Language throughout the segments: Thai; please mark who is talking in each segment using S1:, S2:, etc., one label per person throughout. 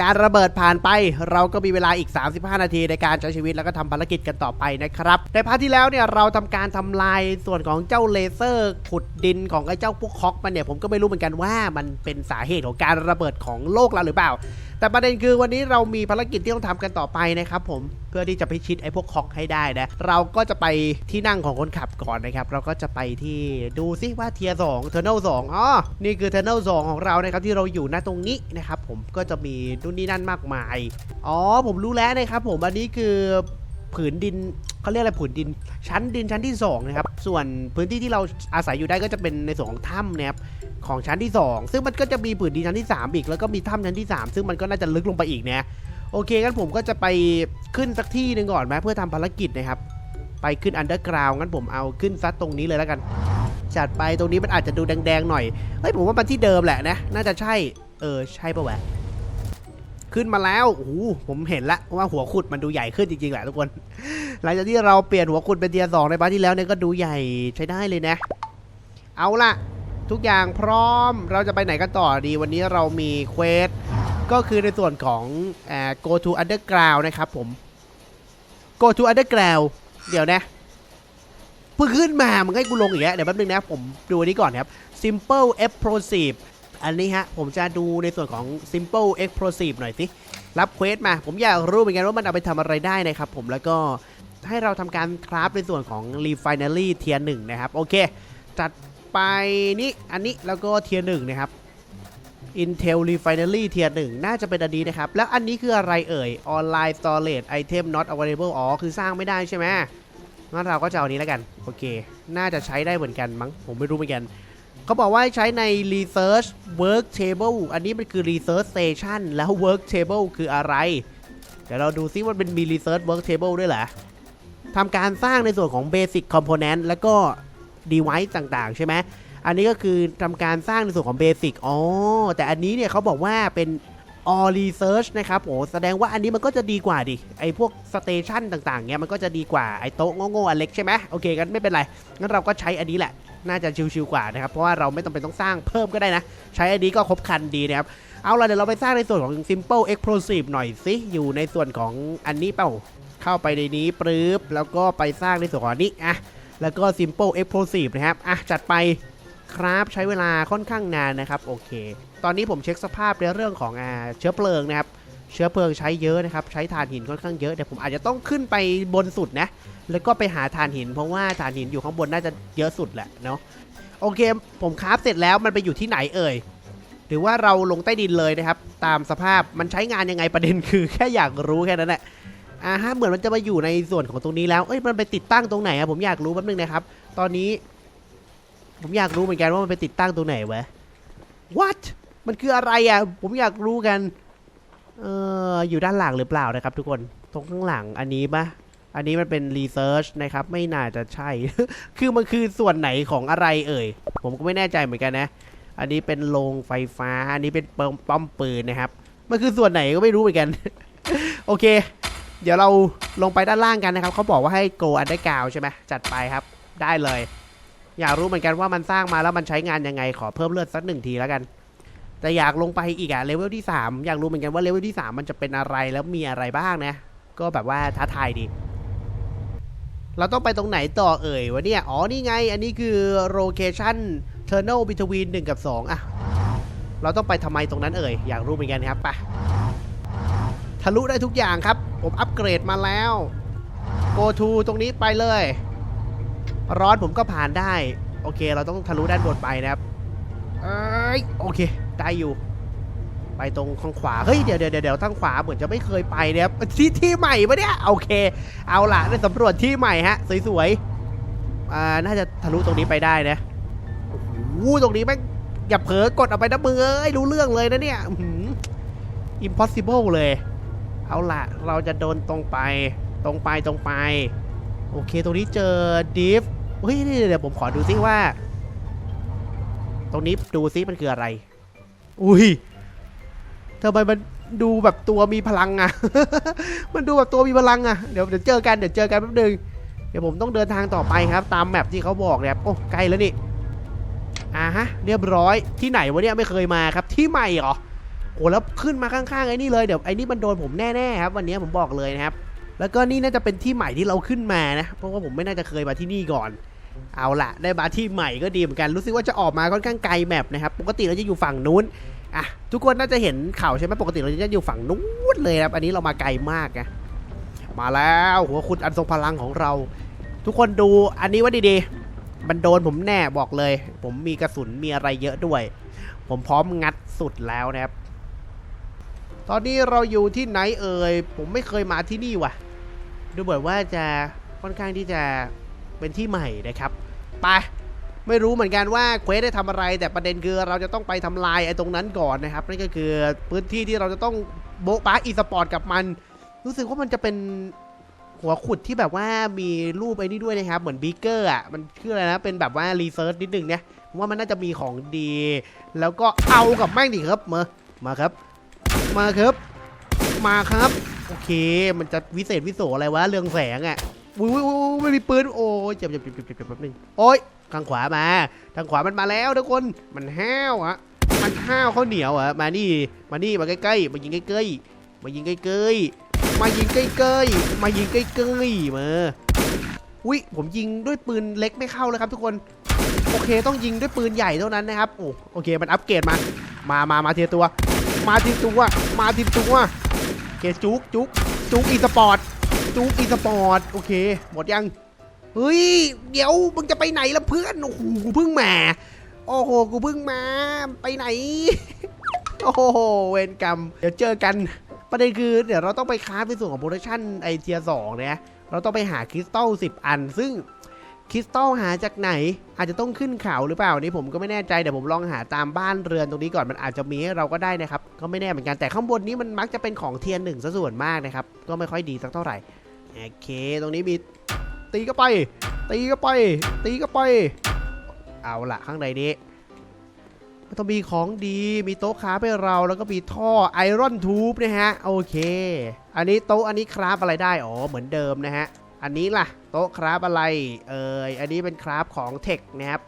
S1: การระเบิดผ่านไป เราก็มีเวลาอีก 35 นาทีในการใช้ชีวิตแล้วก็ทำภารกิจกันต่อไปนะครับ ในพาร์ทที่แล้วเนี่ยเราทำการทำลายส่วนของเจ้าเลเซอร์ขุดดินของไอ้เจ้าพวกคอกมันเนี่ยผมก็ไม่รู้เหมือนกันว่ามันเป็นสาเหตุของการระเบิดของโลกเราหรือเปล่า แต่ประเด็นคือวันนี้เรามีภารกิจที่ต้องทำกันต่อไปนะครับผมเพื่อที่จะพิชิตไอ้พวกคอกให้ได้นะเราก็จะไปที่นั่งของคนขับก่อนนะครับ เราก็จะไปที่ดูซิว่าเทียร์สองเทอร์เนลสองอ๋อนี่คือเทอร์เนลสองของเรานะครับที่เราอยู่ณตรงนี้นะครับผมก็จะมีนู่นนี่นั่นมากมายอ๋อผมรู้แล้วนะครับผมอันนี้คือผืนดินเขาเรียกอะไรผืนดิน ชั้นดินชั้นที่สองนะครับส่วนพื้นที่ที่เราอาศัยอยู่ได้ก็จะเป็นในส่วนของถ้ำนะครับ ของชั้นที่ 2 ซึ่งมันก็จะมีผืนดินชั้นที่ 3 อีก แล้วก็มีถ้ำชั้นที่ 3 ซึ่งมันก็น่าจะลึกลงไปอีกนะโอเคงั้นผมก็จะไปขึ้นสักที่หนึ่งก่อนไหมเพื่อทำภารกิจนะครับ ไปขึ้นอันเดอร์กราวงั้นผมเอาขึ้นซัดตรงนี้เลยแล้วกันจัดไปตรงนี้มันอาจจะดูแดงๆหน่อยเฮ้ยผมว่ามันที่เดิมแหละนะน่าจะใช่เออใช่ปะแหวะขึ้นมาแล้วโอ้โหผมเห็นละว่าหัวขุดมันดูใหญ่ขึ้นจริงๆแหละทุกคน หลังจากที่เราเปลี่ยนหัวขุดเป็นเทียร์สองในบ้านที่แล้วเนี่ยก็ดูใหญ่ใช้ได้เลยนะ เอาล่ะ ทุกอย่างพร้อม เราจะไปไหนกันต่อดีวันนี้เรามีเควสก็คือในส่วนของเอ่อ go to underground นะครับผม go to underground เดี๋ยวนะเพิ่งขึ้นมามึงให้กูลงอีกแล้วเดี๋ยวแป๊บนึงนะผมดูอันนี้ก่อนครับ simple explosive อันนี้ฮะ ผมจะดูในส่วนของ simple explosive หน่อยสิ รับเควสมา ผมอยากรู้เหมือนกันว่ามันเอาไปทำอะไรได้นะครับผมแล้วก็ให้เราทำการคราฟในส่วนของ refinery tier 1นะครับ โอเค จัด ไปนี่อันนี้แล้วก็เทียร์หนึ่งนะครับ Intel Refinery เทียร์หนึ่งน่าจะเป็นอันนี้นะครับ แล้วอันนี้คืออะไรเอ่ย Online Storage Item Not Available อ๋อ คือสร้างไม่ได้ใช่ไหมงั้นเราก็จะเอาอันนี้แล้วกัน โอเค น่าจะใช้ได้เหมือนกันมั้ง ผมไม่รู้เหมือนกันเขาบอกว่าให้ใช้ใน Research Work Table อันนี้มันคือ Research Station แล้ว Work Table คืออะไร เดี๋ยวเราดูซิว่าเป็นมี Research Work Table ด้วยเหรอทำการสร้างในส่วนของ Basic Component แล้วก็ device ต่างๆ ใช่ไหมอันนี้ก็คือทำการสร้างในส่วนของ Basic อ๋อแต่อันนี้เนี่ยเขาบอกว่าเป็น all research นะครับโอ้แสดงว่าอันนี้มันก็จะดีกว่าดิ ไอพวกสเตชันต่างๆเนี่ยมันก็จะดีกว่า ไอโต๊ะโง่ๆอันเล็กใช่ไหมโอเคกันไม่เป็นไร งั้นเราก็ใช้อันนี้แหละ น่าจะชิวๆกว่านะครับ เพราะว่าเราไม่ต้องเป็นต้องสร้างเพิ่มก็ได้นะ ใช้อันนี้ก็ครบคันดีนะครับ เอาละเดี๋ยวเราไปสร้างในส่วนของ simple explosive หน่อยสิอยู่ในส่วนของอันนี้เปล่า เข้าไปในนี้ปรื๊บแล้วก็ไปสร้างในส่วนของอันนี้อะ แล้วก็ simple explosive นะครับ อะ จัดไปครับใช้เวลาค่อนข้างนานนะครับ โอเค ตอนนี้ผมเช็คสภาพในเรื่องของอ่าเชื้อเพลิงนะครับ เชื้อเพลิงใช้เยอะนะครับ ใช้ถ่านหินค่อนข้างเยอะเดี๋ยวผมอาจจะต้องขึ้นไปบนสุดนะ แล้วก็ไปหาถ่านหิน เพราะว่าถ่านหินอยู่ข้างบนน่าจะเยอะสุดแหละเนาะ โอเค ผมคราฟเสร็จแล้วมันไปอยู่ที่ไหนเอ่ย หรือว่าเราลงใต้ดินเลยนะครับ ตามสภาพมันใช้งานยังไงประเด็นคือแค่อยากรู้แค่นั้นแหละ อ่าฮะเหมือนมันจะมาอยู่ในส่วนของตรงนี้แล้วเอ้ยมันไปติดตั้งตรงไหนอะผมอยากรู้แป๊บนึงนะครับ ตอนนี้ ผมอยากรู้เหมือนกันว่ามันไปติดตั้งตรงไหนวะ what มันคืออะไรอะผมอยากรู้กันเอออยู่ด้านหลังหรือเปล่านะครับ ทุกคนตรงข้างหลังอันนี้ปะอันนี้มันเป็น research นะครับไม่น่าจะใช่ คือมันคือส่วนไหนของอะไรเอ่ย ผมก็ไม่แน่ใจเหมือนกันนะ อันนี้เป็นโรงไฟฟ้า อันนี้เป็นป้อมปืนนะครับ มันคือส่วนไหนก็ไม่รู้เหมือนกัน โอเค เดี๋ยวเราลงไปด้านล่างกันนะครับเขาบอกว่าให้ go underground ใช่ไหมจัดไปครับได้เลย อยากรู้เหมือนกันว่ามันสร้างมาแล้วมันใช้งานยังไงขอเพิ่มเลือดสักหนึ่งทีแล้วกัน แต่อยากลงไปอีกอะเลเวลที่ 3 อยากรู้เหมือนกันว่าเลเวลที่ 3 มันจะเป็นอะไรแล้วมีอะไรบ้างนะ ก็แบบว่าท้าทายดี เราต้องไปตรงไหนต่อเอ่ยวะเนี่ยอ๋อนี่ไง อันนี้คือ location tunnel between 1กับ2อะเราต้องไปทำไมตรงนั้นเอ่ยอยากรู้เหมือนกันครับไป ทะลุได้ทุกอย่างครับ ผมอัปเกรดมาแล้ว go to ตรงนี้ไปเลย ร้อนผมก็ผ่านได้ โอเค เราต้องทะลุด้านบนไปนะครับเอ้ยโอเค ได้อยู่ ไปตรงข้างขวา เฮ้ย เดี๋ยวเดี๋ยวเดี๋ยวทางขวาเหมือนจะไม่เคยไปนะครับที่ที่ใหม่ปะเนี่ย โอเค เอาล่ะได้สำรวจที่ใหม่ฮะ สวยๆ อ่า น่าจะทะลุตรงนี้ไปได้นะโอ้ตรงนี้แม่งอย่าเผลอกดเอาไปนะมือเอ้ยรู้เรื่องเลยนะเนี่ยอื้อหือ impossible เลย เอาละเราจะโดนตรงไป ตรงไปตรงไป โอเค ตรงนี้เจอดิฟเฮ้ยเดี๋ยวเดี๋ยวผมขอดูซิว่า ตรงนี้ดูซิมันคืออะไร อุ้ยทำไมมันดูแบบตัวมีพลังอะมันดูแบบตัวมีพลังอะ เดี๋ยวเดี๋ยวเจอกันเดี๋ยวเจอกันแป๊บนึง เดี๋ยวผมต้องเดินทางต่อไปครับ ตามแมปที่เขาบอกเนี่ยโอ้ใกล้แล้วนี่ อ่าฮะ เรียบร้อย ที่ไหนวะเนี่ยไม่เคยมาครับ ที่ใหม่เหรอ โอ้แล้วขึ้นมาข้างๆไอ้นี่เลยเดี๋ยวไอ้นี่มันโดนผมแน่ๆครับวันนี้ผมบอกเลยนะครับ แล้วก็นี่น่าจะเป็นที่ใหม่ที่เราขึ้นมานะ เพราะว่าผมไม่น่าจะเคยมาที่นี่ก่อน เอาละได้มาที่ใหม่ก็ดีเหมือนกันรู้สึกว่าจะออกมาค่อนข้างไกลแมปนะครับปกติเราจะอยู่ฝั่งนู้นอะทุกคนน่าจะเห็นข่าวใช่ไหมปกติเราจะอยู่ฝั่งนู้นเลยครับอันนี้เรามาไกลมากนะมาแล้วหัวขุดอันทรงพลังของเรา ทุกคนดูอันนี้ว่าดีๆ มันโดนผมแน่บอกเลย ผมมีกระสุนมีอะไรเยอะด้วย ผมพร้อมงัดสุดแล้วนะครับ ตอนนี้เราอยู่ที่ไหนเอ่ย ผมไม่เคยมาที่นี่ว่ะ ดูเหมือนว่าจะค่อนข้างที่จะเป็นที่ใหม่นะครับ ไป ไม่รู้เหมือนกันว่าเควสได้ทำอะไร แต่ประเด็นคือเราจะต้องไปทำลายไอ้ตรงนั้นก่อนนะครับ นั่นก็คือพื้นที่ที่เราจะต้องโบ๊ะบ้าอีสปอร์ตกับมัน รู้สึกว่ามันจะเป็นหัวขุดที่แบบว่ามีรูปไอ้นี่ด้วยนะครับ เหมือนบีเกอร์อะ มันชื่ออะไรนะ เป็นแบบว่ารีเซิร์ชนิดนึงเนี่ยว่ามันน่าจะมีของดี แล้วก็เอากับแม่งดิครับมามาครับ มาครับ มาครับ โอเค มันจะวิเศษวิโสอะไรวะ เรืองแสงอะอุ้ยไม่มีปืน โอ้ยเจ็บเจ็บเจ็บเจ็บเจ็บเจ็บแป๊บนึงโอ้ยทางขวามา ทางขวามันมาแล้วทุกคน มันห้าวอะมันห้าวข้าวเหนียวอะมานี่ มานี่ มาใกล้ๆ มายิงใกล้ๆ มายิงใกล้ๆ มายิงใกล้ๆ มายิงใกล้ๆ มา อุ้ยผมยิงด้วยปืนเล็กไม่เข้าเลยครับทุกคน โอเคต้องยิงด้วยปืนใหญ่เท่านั้นนะครับ โอ้โอเค มันอัปเกรดมา มามามาเทียตัว มาทีตัวมาทีตัวโอเคจุกจุกจุกอีสปอร์ตจุกอีสปอร์ตโอเคหมดยังเฮ้ยเดี๋ยวมึงจะไปไหนละเพื่อนโอ้โหกูเพิ่งมา โอ้โหกูเพิ่งมาไปไหน โอ้โหเวรกรรม เดี๋ยวเจอกันประเด็นคือเดี๋ยวเราต้องไปคราฟในส่วนของโปรดักชั่นไอเทียสองเนี่ยเราต้องไปหาคริสตัลสิบอัน ซึ่ง คริสตัลหาจากไหน อาจจะต้องขึ้นเขาหรือเปล่านี่ผมก็ไม่แน่ใจเดี๋ยวผมลองหาตามบ้านเรือนตรงนี้ก่อนมันอาจจะมีให้เราก็ได้นะครับ ก็ไม่แน่เหมือนกันแต่ข้างบนนี้มันมักจะเป็นของเทียนหนึ่งซะส่วนมากนะครับ ก็ไม่ค่อยดีสักเท่าไหร่โอเค ตรงนี้มีตีก็ไป ตีก็ไป ตีก็ไป เอาละข้างในนี้มันต้องมีของดีมีโต๊ะคราฟให้เราแล้วก็มีท่อไอรอนทูบนะฮะ โอเค อันนี้โต๊ะอันนี้คราฟอะไรได้ อ๋อ เหมือนเดิมนะฮะ อันนี้ล่ะ โต๊ะคราฟอะไร เอ่ย อันนี้เป็นคราฟของเทคนะครับ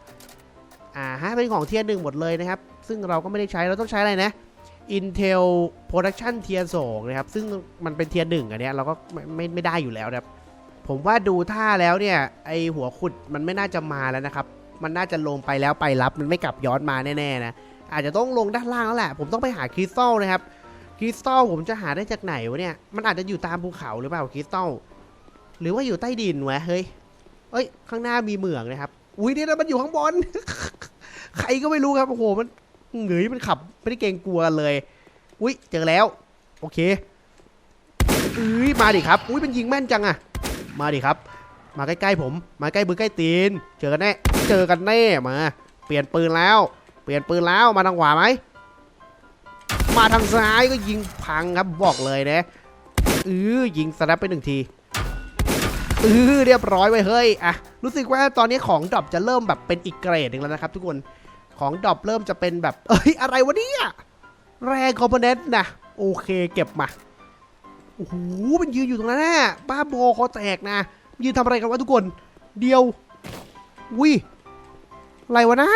S1: อ่าฮะเป็นของเทียร์หนึ่งหมดเลยนะครับ ซึ่งเราก็ไม่ได้ใช้ เราต้องใช้อะไรนะ Intel Production Tier 2นะครับ ซึ่งมันเป็นเทียร์หนึ่งอันเนี้ยเราก็ไม่ไม่ไม่ได้อยู่แล้วนะครับ ผมว่าดูท่าแล้วเนี่ย ไอหัวขุดมันไม่น่าจะมาแล้วนะครับ มันน่าจะลงไปแล้วไปรับ มันไม่กลับย้อนมาแน่ๆนะ อาจจะต้องลงด้านล่างแล้วแหละ ผมต้องไปหาคริสตัลนะครับ คริสตัลผมจะหาได้จากไหนวะเนี่ย มันอาจจะอยู่ตามภูเขาหรือเปล่าคริสตัล หรือว่าอยู่ใต้ดินวะเฮ้ยเอ้ย ข้างหน้ามีเหมืองนะครับ อุ้ยเนี่ยนะมันอยู่ข้างบน ใครก็ไม่รู้ครับ โอ้โห มันเหงยมันขับ ไม่ได้เกรงกลัวเลย อุ้ยเจอแล้ว โอเคอุ้ยมาดิครับ อุ้ยมันยิงแม่นจังอะมาดิครับ มาใกล้ๆผม มาใกล้มือใกล้ตีน เจอกันแน่ เจอกันแน่มา เปลี่ยนปืนแล้ว เปลี่ยนปืนแล้ว มาทางขวาไหม มาทางซ้ายก็ยิงพังครับบอกเลยนะเออยิงสแนปไปหนึ่งที ออเรียบร้อยไว้เฮ้ยอะรู้สึกว่าตอนนี้ของดรอปจะเริ่มแบบเป็นอีกเกรดหนึ่งแล้วนะครับ ทุกคนของดรอปเริ่มจะเป็นแบบเอ้ยอะไรวะเนี่ยแรงคอมโพเนนต์นะโอเคเก็บมาโอ้โหมันยืนอยู่ตรงนั้นน่ะบ้าบอคอแตกนะ ยืนทำอะไรกันวะทุกคน เดียววิอะไรวะนะ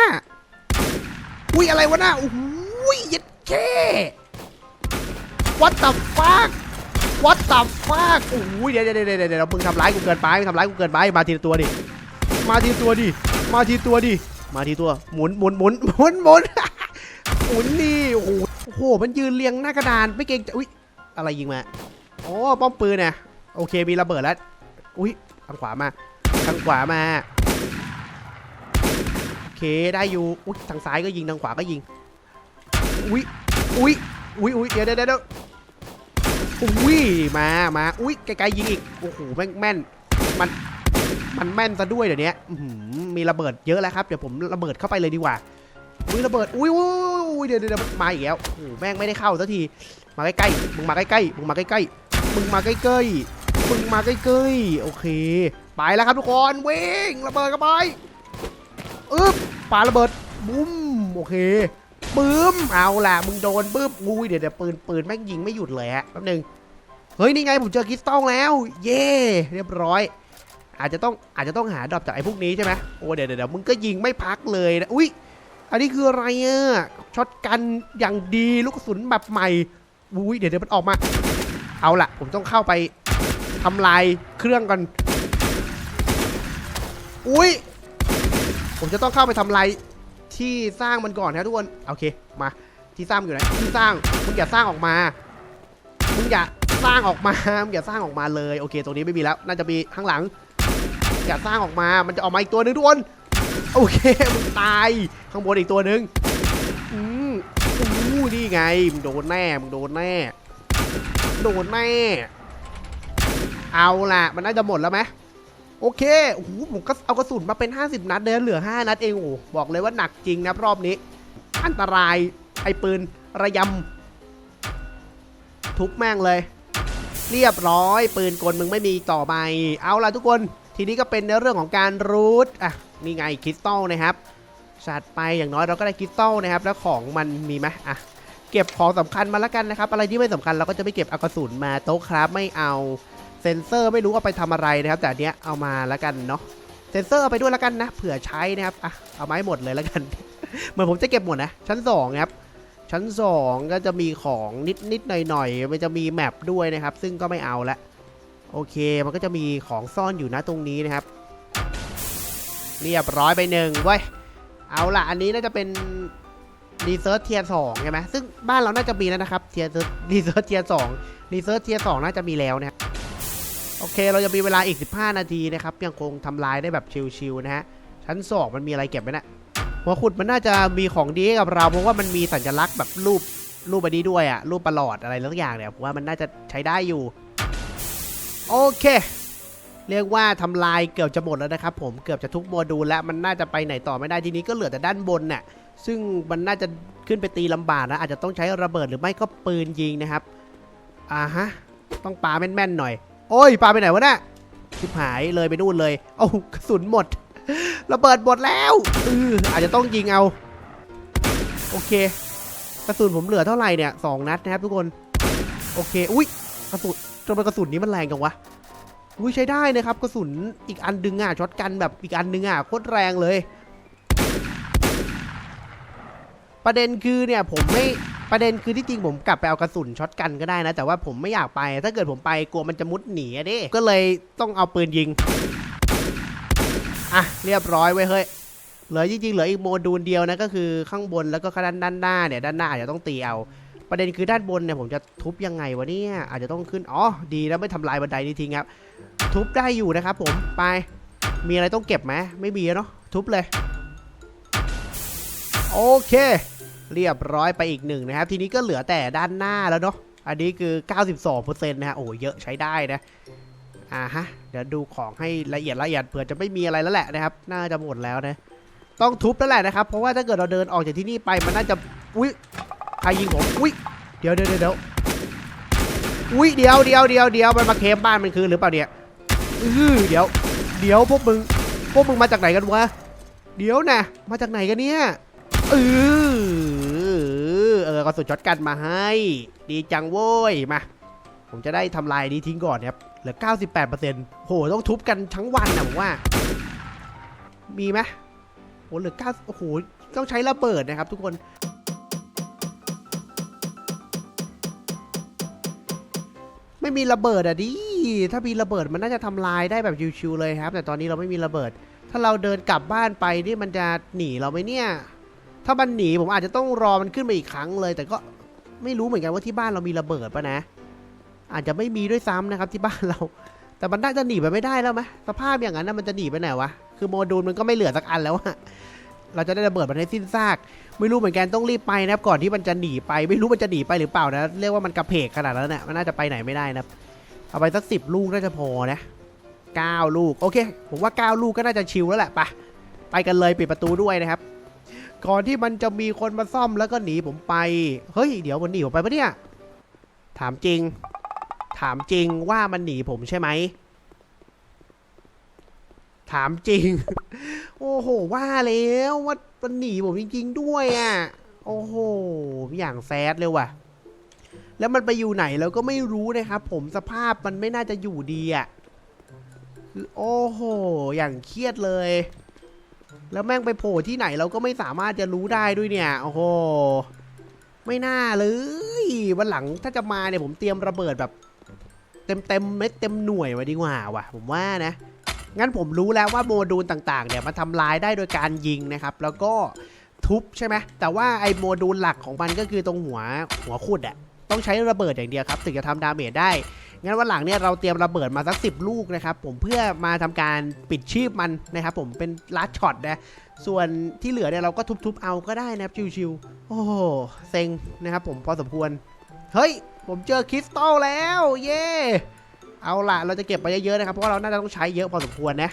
S1: วิอะไรวะนะโอ้โหยัดแค่ What the fuck What the fuck โอ้ยเดี๋ยวเดี๋ยวเดี๋ยวเดี๋ยวมึงทำร้ายกูเกินไปมึงทำร้ายกูเกินไปมาทีตัวดิมาทีตัวดิมาทีตัวดิมาทีตัวหมุนหมุนหมุนหมุนหมุนหมุนนี่โอ้โหโอ้โหมันยืนเรียงหน้ากระดานไม่เกรงใจอุ้ยอะไรยิงมาอ๋อป้อมปืนเนี่ยโอเคมีระเบิดแล้วอุ้ยทางขวามาทางขวามาโอเคได้อยู่อุ้ยทางซ้ายก็ยิงทางขวาก็ยิงอุ้ยอุ้ยอุ้ยอุ้ยเดี๋ยวเดี๋ยวเดี๋ยว อุ้ยมามาอุ้ยไกลๆยิงอีกโอ้โหแม่งแม่นมันมันแม่นซะด้วยเดี๋ยวนี้มีระเบิดเยอะแล้วครับเดี๋ยวผมระเบิดเข้าไปเลยดีกว่าอุ้ยระเบิดอุ้ยอุ้ยอุ้ยเดี๋ยวเดี๋ยวมาอีกแล้วโอ้โหแม่งไม่ได้เข้าสักทีมาใกล้ๆมึงมาใกล้ๆมึงมาใกล้ๆมึงมาใกล้ๆมึงมาใกล้ๆโอเค ไปแล้วครับทุกคนวิ่งระเบิดเข้าไปอึ๊บปาระเบิดบุ้มโอเค ปื้ม เอาล่ะ มึงโดนบึ้บอุ้ยเดี๋ยวเดี๋ยวปืนปืนแม่งยิงไม่หยุดเลยฮะแป๊บนึง เฮ้ย นี่ไงผมเจอคริสตัลแล้ว เย่เรียบร้อย อาจจะต้องอาจจะต้องหาดรอปจากไอ้พวกนี้ใช่ไหมโอ้เดี๋ยวเดี๋ยวเดี๋ยวมึงก็ยิงไม่พักเลยนะ อุ้ย อันนี้คืออะไรอะ ช็อตกันอย่างดีลูกกระสุนแบบใหม่ อุ้ยเดี๋ยวเดี๋ยวมันออกมา เอาล่ะ ผมต้องเข้าไปทำลายเครื่องก่อน อุ้ย ผมจะต้องเข้าไปทำลาย ที่สร้างมันก่อนนะทุกคนโอเคมาที่สร้างอยู่ไหนที่สร้างมึงอย่าสร้างออกมามึงอย่าสร้างออกมามึงอย่าสร้างออกมาเลยโอเคตรงนี้ไม่มีแล้ว น่าจะมีข้างหลังอย่าสร้างออกมา มันจะออกมาอีกตัวหนึงทุกคนโอเคมึงตายข้างบนอีกตัวหนึ่งอืมอู้นี่ไงมึงโดนแน่มึงโดนแน่โดนแน่เอาล่ะ มันน่าจะหมดแล้วไหม โอเคโอ้โหผมก็เอากระสุนมาเป็น 50 นัดเลยเหลือ 5 นัดเองโอ้โหบอกเลยว่าหนักจริงนะรอบนี้ อันตรายไอ้ปืนระยำ ทุบแม่งเลย เรียบร้อย ปืนกลมึงไม่มีต่อไป เอาล่ะทุกคน ทีนี้ก็เป็นในเรื่องของการรูทอะนี่ไงคริสตัลนะครับชัดไปอย่างน้อยเราก็ได้คริสตัลนะครับ แล้วของมันมีไหมอะเก็บของสำคัญมาแล้วกันนะครับ อะไรที่ไม่สำคัญเราก็จะไม่เก็บเอากระสุนมาโต๊ะครับไม่เอา เซนเซอร์ไม่รู้เอาไปทำอะไรนะครับ แต่เนี้ยเอามาแล้วกันเนาะเซนเซอร์เอาไปด้วยแล้วกันนะ เผื่อใช้นะครับอะเอาไม้หมดเลยแล้วกัน เหมือนผมจะเก็บหมดนะ ชั้นสองครับชั้นสองก็จะมีของนิดนิดหน่อยหน่อยมันจะมีแมปด้วยนะครับ ซึ่งก็ไม่เอาละโอเคมันก็จะมีของซ่อนอยู่นะตรงนี้นะครับ เรียบร้อยไปหนึ่งเว้ยเอาละอันนี้น่าจะเป็นรีเซิร์ชเทียร์สองใช่ไหมซึ่งบ้านเราน่าจะมีแล้วนะครับเทียร์รีเซิร์ชเทียร์สองรีเซิร์ชเทียร์สองน่าจะมีแล้วนะครับ โอเค เราจะมีเวลาอีก 15 นาทีนะครับ ยังคงทำลายได้แบบชิลๆนะฮะ ชั้นสองมันมีอะไรเก็บไหมนะหัวขุดมันน่าจะมีของดีกับเรา เพราะว่ามันมีสัญลักษณ์แบบรูปรูปอันนี้ด้วยอะรูปประหลอดอะไรสักอย่างเนี่ยผมว่ามันน่าจะใช้ได้อยู่ โอเค เรียกว่าทำลายเกือบจะหมดแล้วนะครับผมเกือบจะทุกโมดูลแล้วมันน่าจะไปไหนต่อไม่ได้ทีนี้ก็เหลือแต่ด้านบนน่ะซึ่งมันน่าจะขึ้นไปตีลำบากนะอาจจะต้องใช้ระเบิดหรือไม่ก็ปืนยิงนะครับอ่าฮะต้องปาแม่นๆหน่อย โอ้ยปลาไปไหนวะน่ะชิบหายเลยไปนู่นเลยเอากระสุนหมดระเบิดหมดแล้วอออาจจะต้องยิงเอา โอเค กระสุนผมเหลือเท่าไหร่เนี่ยสองนัดนะครับทุกคน โอเค อุ้ยกระสุนจนเป็นกระสุนนี้มันแรงจังวะอุ้ยใช้ได้นะครับ กระสุนอีกอันดึงอะช็อตกันแบบอีกอันดึงอะโคตรแรงเลย ประเด็นคือเนี่ยผมไม่ ประเด็นคือที่จริงผมกลับไปเอากระสุนช็อตกันก็ได้นะ แต่ว่าผมไม่อยากไป ถ้าเกิดผมไปกลัวมันจะมุดหนีอะดิก็เลยต้องเอาปืนยิง อะเรียบร้อยไว้เฮ้ยเหลือจริงๆเหลืออีกโมดูลเดียวนะก็คือข้างบนแล้วก็ด้านด้านหน้าเนี่ยด้านหน้าอาจจะต้องตีเอา ประเด็นคือด้านบนเนี่ยผมจะทุบยังไงวะเนี่ยอาจจะต้องขึ้นอ๋อดีแล้วไม่ทำลายบันไดนี้ทิ้งครับ ทุบได้อยู่นะครับผมไปมีอะไรต้องเก็บไหมไม่มีเนาะทุบเลย โอเค เรียบร้อยไปอีกหนึ่งนะครับ ทีนี้ก็เหลือแต่ด้านหน้าแล้วเนาะอันนี้คือ 92%นะฮะโอ้เยอะใช้ได้นะอ่าฮะเดี๋ยวดูของให้ละเอียดละเอียดเผื่อจะไม่มีอะไรแล้วแหละนะครับ น่าจะหมดแล้วนะต้องทุบแล้วแหละนะครับ เพราะว่าถ้าเกิดเราเดินออกจากที่นี่ไปมันน่าจะอุ้ยใครยิงผมอุ้ยเดี๋ยวเดี๋ยวเดี๋ยวอุ้ยเดี๋ยวเดี๋ยวเดี๋ยวเดี๋ยวมันมาเคมบ้านมันคืนหรือเปล่าเนี่ยเออเดี๋ยว เดี๋ยวพวกมึงพวกมึงมาจากไหนกันวะเดี๋ยวนะมาจากไหนกันเนี่ยเออ ระสุนช็อตกันมาให้ ดีจังโว้ยมา ผมจะได้ทำลายนี้ทิ้งก่อนครับ เหลือ 98%โห ต้องทุบกันทั้งวันนะผมว่า มีไหมโหเหลือ9โอ้โห ต้องใช้ระเบิดนะครับทุกคนไม่มีระเบิดอะดิ ถ้ามีระเบิดมันน่าจะทำลายได้แบบชิวๆเลยครับ แต่ตอนนี้เราไม่มีระเบิด ถ้าเราเดินกลับบ้านไปนี่มันจะหนีเราไหมเนี่ย ถ้ามันหนีผมอาจจะต้องรอมันขึ้นมาอีกครั้งเลย แต่ก็ไม่รู้เหมือนกันว่าที่บ้านเรามีระเบิดปะนะ อาจจะไม่มีด้วยซ้ำนะครับที่บ้านเรา แต่มันน่าจะหนีไปไม่ได้แล้วไหมสภาพอย่างนั้นนะมันจะหนีไปไหนวะคือโมดูลมันก็ไม่เหลือสักอันแล้วอะเราจะได้ระเบิดมันให้สิ้นซาก ไม่รู้เหมือนกันต้องรีบไปนะครับก่อนที่มันจะหนีไป ไม่รู้มันจะหนีไปหรือเปล่านะ เรียกว่ามันกระเพกขนาดนั้นน่ะมันน่าจะไปไหนไม่ได้นะเอาไปสักสิบลูกน่าจะพอนะเก้าลูกโอเค ผมว่าเก้าลูกก็น่าจะชิลแล้วแหละไปไปกันเลยปิดประตูด้วยนะครับ ก่อนที่มันจะมีคนมาซ่อมแล้วก็หนีผมไป เฮ้ย เดี๋ยวมันหนีผมไปปะเนี่ย ถามจริง ถามจริงว่ามันหนีผมใช่ไหม ถามจริง โอ้โห ว่าแล้วว่ามันหนีผมจริง ๆ ด้วยอะ โอ้โห อย่างแซดเลยว่ะ แล้วมันไปอยู่ไหนเราก็ไม่รู้นะครับ ผมสภาพมันไม่น่าจะอยู่ดีอะ่ะ คือโอ้โห อย่างเครียดเลย แล้วแม่งไปโผล่ที่ไหนเราก็ไม่สามารถจะรู้ได้ด้วยเนี่ยโอ้โหไม่น่าเลยวันหลังถ้าจะมาเนี่ยผมเตรียมระเบิดแบบ เต็มเต็มเม็ดเต็มหน่วยมาดีกว่าว่ะ ผมว่านะงั้นผมรู้แล้วว่าโมดูลต่างๆเนี่ยมันทำลายได้โดยการยิงนะครับ แล้วก็ทุบใช่ไหมแต่ว่าไอ้โมดูลหลักของมันก็คือตรงหัวหัวขุดอะต้องใช้ระเบิดอย่างเดียวครับ ถึงจะทำดาเมจได้ งั้นวันหลังเนี่ยเราเตรียมระเบิดมาสักสิบลูกนะครับผมเพื่อมาทำการปิดชีพมันนะครับผมเป็นลัดช็อตนะส่วนที่เหลือเนี่ยเราก็ทุบๆเอาก็ได้นะครับชิวๆโอ้โหเซ็งนะครับผมพอสมควรเฮ้ยผมเจอคริสตัลแล้วเย่เอาล่ะเราจะเก็บไปเยอะๆนะครับเพราะว่าเราน่าจะต้องใช้เยอะพอสมควรนะ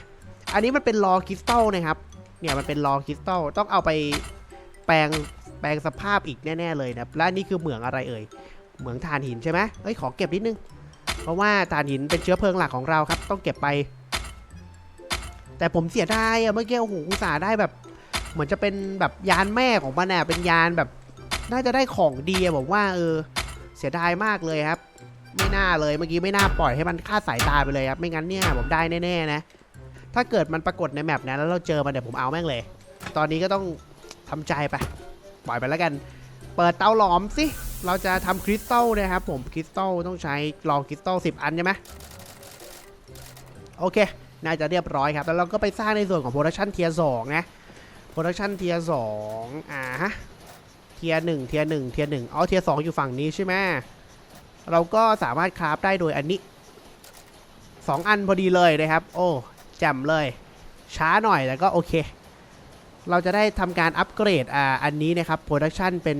S1: อันนี้มันเป็นรอคริสตัลนะครับเนี่ยมันเป็นรอคริสตัลต้องเอาไปแปลงแปลงสภาพอีกแน่ๆเลยนะและนี่คือเหมืองอะไรเอ่ยเหมืองถ่านหินใช่ไหมเอ้ยขอเก็บนิดนึง เพราะว่าถ่านหินเป็นเชื้อเพลิงหลักของเราครับ ต้องเก็บไป แต่ผมเสียดายอะเมื่อกี้โอ้โหอุตส่าห์ได้แบบ เหมือนจะเป็นแบบยานแม่ของมันน่ะเป็นยานแบบ น่าจะได้ของดีอะผมว่าเออ เสียดายมากเลยครับ ไม่น่าเลยเมื่อกี้ไม่น่าปล่อยให้มันคลาสายตาไปเลยครับ ไม่งั้นเนี่ยผมได้แน่ๆนะ ถ้าเกิดมันปรากฏในแมปนะแล้วเราเจอมันเดี๋ยวผมเอาแม่งเลย ตอนนี้ก็ต้องทำใจไป ปล่อยไปแล้วกัน เปิดเตาหลอมสิ เราจะทำคริสตัลนะครับผมคริสตัลต้องใช้ลองคริสตัล10 อันใช่ไหมโอเค น่าจะเรียบร้อยครับ แล้วเราก็ไปสร้างในส่วนของโปรดักชันเทียร์สองนะโปรดักชันเทียร์สองอ่าฮะเทียร์หนึ่งเทียร์หนึ่งเทียร์หนึ่งอ๋อเทียร์สองอยู่ฝั่งนี้ใช่ไหมเราก็สามารถคราฟได้โดยอันนี้สองอันพอดีเลยนะครับ โอ้แจ่มเลย ช้าหน่อยแต่ก็โอเค เราจะได้ทำการอัปเกรดอ่าอันนี้นะครับโปรดักชันเป็น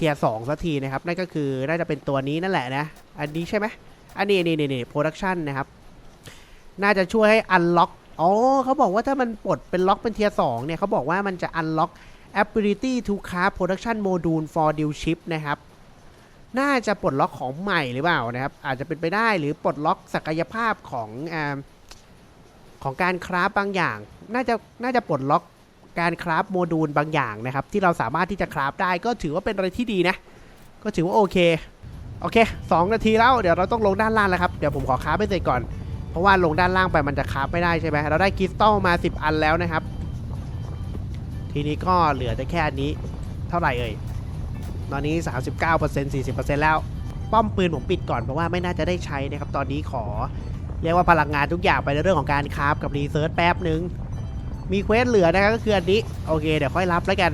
S1: ทียร์สองสักทีนะครับ นั่นก็คือน่าจะเป็นตัวนี้นั่นแหละนะ อันนี้ใช่ไหมอันนี้นี่นี่นี่โปรดักชันนะครับ น่าจะช่วยให้อันล็อกอ๋อเขาบอกว่าถ้ามันปลดเป็นล็อกเป็นเทียร์สองเนี่ยเขาบอกว่ามันจะอันล็อก ability to craft production module for dual ship นะครับ น่าจะปลดล็อกของใหม่หรือเปล่านะครับ อาจจะเป็นไปได้หรือปลดล็อกศักยภาพของอของการคราฟบางอย่าง น่าจะน่าจะปลดล็อก การคราฟโมดูลบางอย่างนะครับ ที่เราสามารถที่จะคราฟได้ก็ถือว่าเป็นอะไรที่ดีนะ ก็ถือว่าโอเค โอเคสองนาทีแล้วเดี๋ยวเราต้องลงด้านล่างแล้วครับ เดี๋ยวผมขอคราฟไปเสร็จก่อน เพราะว่าลงด้านล่างไปมันจะคราฟไม่ได้ใช่ไหมเราได้คริสตัลมา 10 อันแล้วนะครับ ทีนี้ก็เหลือแต่แค่อันนี้เท่าไหร่เอ่ยตอนนี้ 39% 40%แล้ว ป้อมปืนผมปิดก่อนเพราะว่าไม่น่าจะได้ใช้นะครับ ตอนนี้ขอ เรียกว่าพลังงานทุกอย่างไปในเรื่องของการคราฟกับรีเซิร์ชแป๊บหนึ่ง มีเควสเหลือนะครับก็คืออันนี้โอเคเดี๋ยวค่อยรับแล้วกัน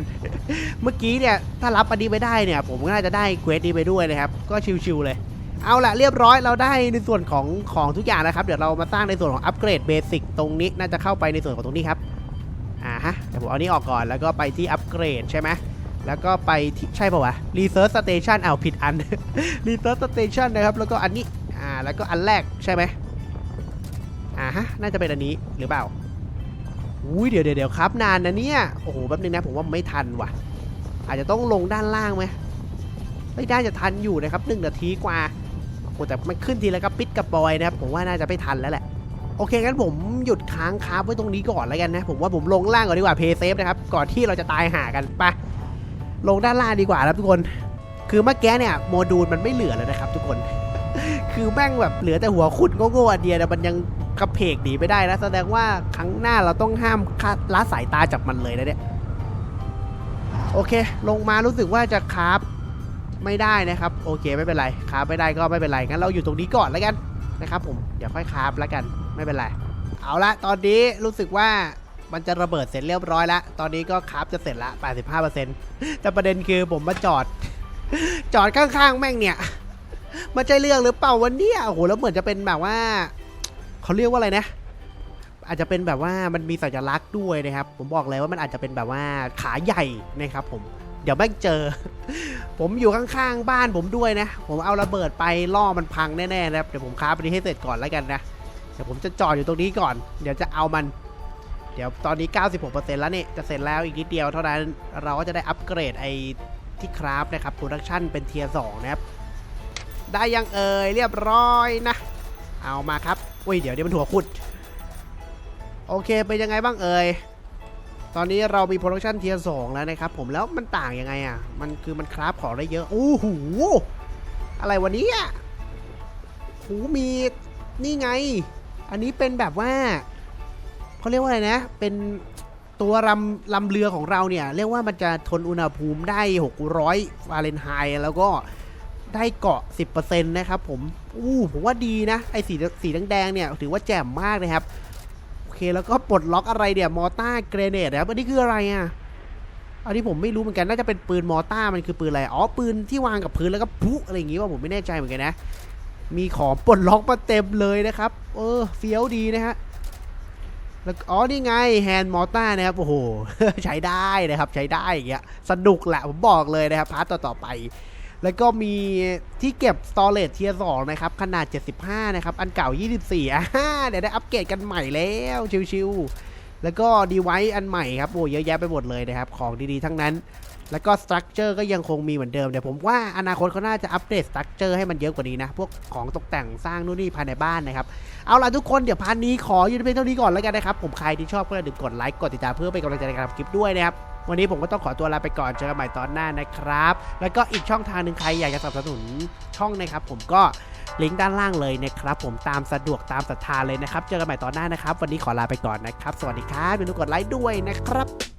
S1: เมื่อกี้เนี่ยถ้ารับอันนี้ไม่ได้เนี่ย ผมก็น่าจะได้เควสนี้ไปด้วยนะครับ ก็ชิวๆเลยเอาละเรียบร้อยเราได้ในส่วนของของทุกอย่างนะครับ เดี๋ยวเรามาสร้างในส่วนของอัปเกรดเบสิกตรงนี้น่าจะเข้าไปในส่วนของตรงนี้ครับอ่าฮะเดี๋ยวผมเอานี้ออกก่อนแล้วก็ไปที่อัปเกรดใช่ไหมแล้วก็ไปที่ใช่ป่าวะ Research Station อ้าวผิดอัน Research Station นะครับแล้วก็อันนี้อ่าแล้วก็อันแรกใช่ไหมอ่าฮะน่าจะเป็นอันนี้หรือเปล่า อุ้ยเดี๋ยวเดี๋ยวครับนานนะเนี่ย โอ้โหแป๊บนึงนะผมว่าไม่ทันว่ะ อาจจะต้องลงด้านล่างไหมไม่ได้จะทันอยู่นะครับหนึ่งนาทีกว่าโอ้แต่มันขึ้นทีและกระปิดกระปอยนะครับผมว่าน่าจะไม่ทันแล้วแหละโอเคงั้นผมหยุดค้างคาบไว้ตรงนี้ก่อนแล้วกันนะ ผมว่าผมลงล่างก่อนดีกว่าเพย์เซฟนะครับก่อนที่เราจะตายหากันไปลงด้านล่างดีกว่าครับทุกคน คือเมื่อกี้เนี่ยโมดูลมันไม่เหลือแล้วนะครับ ทุกคน คือแม่งแบบเหลือแต่หัวขุดโง่ๆอันเดียวแต่มันยัง กระเพกหนีไม่ได้นะแสดงว่าครั้งหน้าเราต้องห้ามคาดละสายตาจากมันเลยนะเนี่ยโอเค ลงมารู้สึกว่าจะคาฟไม่ได้นะครับ โอเคไม่เป็นไรคาฟไม่ได้ก็ไม่เป็นไรงั้นเราอยู่ตรงนี้ก่อนแล้วกันนะครับ ผมเดี๋ยวค่อยคาฟแล้วกันไม่เป็นไรเอาละตอนนี้รู้สึกว่ามันจะระเบิดเสร็จเรียบร้อยแล้ว ตอนนี้ก็คาฟจะเสร็จละ85%แต่ประเด็นคือผมมาจอด จอดข้างๆ แม่งเนี่ยมันใช่เรื่องหรือเปล่าวันนี้โอ้โหแล้วเหมือนจะเป็นแบบว่า เขาเรียกว่าอะไรนะ อาจจะเป็นแบบว่ามันมีสัญลักษณ์ด้วยนะครับ ผมบอกเลยว่ามันอาจจะเป็นแบบว่าขาใหญ่นะครับผมเดี๋ยวแม่งเจอ ผมอยู่ข้างๆบ้านผมด้วยนะ ผมเอาระเบิดไปล่อมันพังแน่ๆนะครับเดี๋ยวผมค้าไปนี้ให้เสร็จก่อนแล้วกันนะเดี๋ยวผมจะจอดอยู่ตรงนี้ก่อน เดี๋ยวจะเอามัน เดี๋ยวตอนนี้ 96%แล้วนี่จะเสร็จแล้วอีกนิดเดียวเท่านั้นเราก็จะได้อัปเกรดไอ้ที่คราฟนะครับโปรดักชันเป็นเทียร์สนะครับ ได้ยังเอ่ยเรียบร้อยนะ เอามาครับอุ้ยเดี๋ยวเดี๋ยวมันหัวขุด โอเคเป็นยังไงบ้างเอ่ย ตอนนี้เรามีโปรดักชันเทียร์สองแล้วนะครับผมแล้วมันต่างยังไงอะ มันคือมันคราฟของได้เยอะ โอ้โห อะไรวันนี้อะหูมีนี่ไง อันนี้เป็นแบบว่าเขาเรียกว่าอะไรนะ เป็นตัวลำลำเรือของเราเนี่ย เรียกว่ามันจะทนอุณหภูมิได้ 600ฟาเรนไฮต์แล้วก็ ได้เกาะ 10%นะครับผม อู้ผมว่าดีนะ ไอ้สีสีแดงๆเนี่ย ถือว่าแจ่มมากเลยครับ โอเค แล้วก็ปลดล็อกอะไรเนี่ยมอต้าเกรเนตนะครับ อันนี้คืออะไรอะ อันนี้ผมไม่รู้เหมือนกัน น่าจะเป็นปืนมอต้ามันคือปืนอะไร อ๋อ ปืนที่วางกับพื้นแล้วก็พุอะไรอย่างงี้ว่าผมไม่แน่ใจเหมือนกันนะ มีของปลดล็อกมาเต็มเลยนะครับ เออ เฟี้ยวดีนะฮะ แล้วอ๋อ นี่ไงแฮนด์มอต้านะครับ โอ้โห ใช้ได้นะครับ ใช้ได้อย่างเงี้ย สนุกแหละ ผมบอกเลยนะครับ พาร์ตต่อๆไป แล้วก็มีที่เก็บ storage เทียร์2นะครับ ขนาด 75 นะครับ อันเก่า 24อ่าเดี๋ยวได้อัปเกรดกันใหม่แล้วชิวๆแล้วก็ดีไว c e อันใหม่ครับโอ้เยอะแยะไปหมดเลยนะครับ ของดีๆทั้งนั้น แล้วก็สตรัคเจอร์ก็ยังคงมีเหมือนเดิมเดี๋ยวผมว่าอนาคตเขาน่าจะอัปเดตสตรัคเจอร์ให้มันเยอะกว่านี้นะ พวกของตกแต่งสร้างนู่นนี่ภายในบ้านนะครับ เอาล่ะทุกคนเดี๋ยวพาร์ทนี้ขออยู่เพียงเท่านี้ก่อนแล้วกันนะครับผมใครที่ชอบก็อย่าลืมกดไลค์กดติดตามเพื่อเป็นกำลังใจในการทำคลิปด้วยนะครับ วันนี้ผมก็ต้องขอตัวลาไปก่อนเจอกันใหม่ตอนหน้านะครับ แล้วก็อีกช่องทางหนึ่งใครอยากจะสนับสนุนช่องนะครับ ผมก็ลิงก์ด้านล่างเลยนะครับผมตามสะดวกตามศรัทธาเลยนะครับ เจอกันใหม่ตอนหน้านะครับ วันนี้ขอลาไปก่อนนะครับ สวัสดีครับอย่าลืมกดไลค์ด้วยนะครับ